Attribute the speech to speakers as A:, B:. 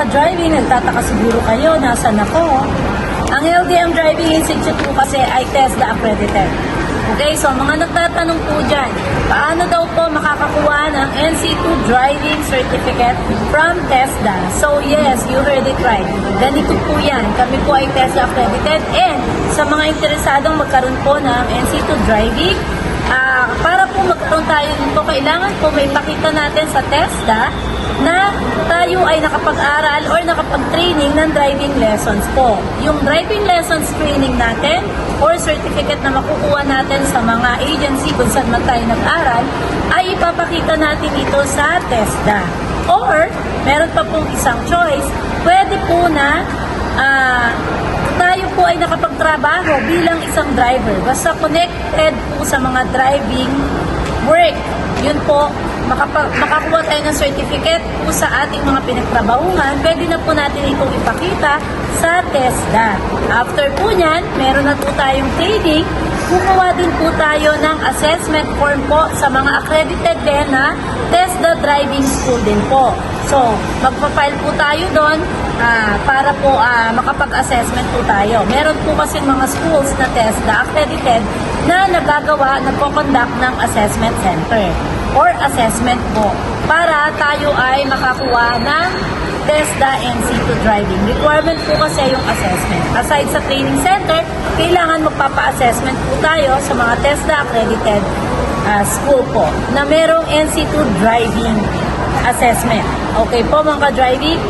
A: ka-driving, nagtataka siguro kayo, nasa na po? Ang LDM Driving Institute po kasi ay TESDA accredited. Okay, so mga nagtatanong po dyan, paano daw po makakakuha ng NC2 Driving Certificate from TESDA? So yes, you heard it right. Ganito po yan. Kami po ay TESDA accredited and sa mga interesadong magkaroon po ng NC2 Driving, Ah, para tayo nito, kailangan po may pakita natin sa TESDA na tayo ay nakapag-aral or nakapag-training ng driving lessons po. Yung driving lessons training natin or certificate na makukuha natin sa mga agency kung saan man tayo nag-aral, ay ipapakita natin ito sa TESDA. Or, meron pa pong isang choice, pwede po na ah, tayo po ay nakapagtrabaho bilang isang driver. Basta connected po sa mga driving work. Yun po, makapa- makakuha tayo ng certificate po sa ating mga pinagtrabahuhan. Pwede na po natin itong ipakita sa TESDA. After po niyan, meron na po tayong training. Kukuha din po tayo ng assessment form po sa mga accredited din na TESDA driving school din po. So, magpa-file po tayo doon ah, para po ah, makapag-assessment po tayo. Meron po kasi mga schools na TESDA accredited na nagagawa, nagpo-conduct ng assessment center or assessment po para tayo ay makakuha ng TESDA NC2 driving. Requirement po kasi yung assessment. Aside sa training center, kailangan magpapa-assessment po tayo sa mga TESDA accredited ah, school po na merong NC2 driving assessment. Okay po mga ka-driving?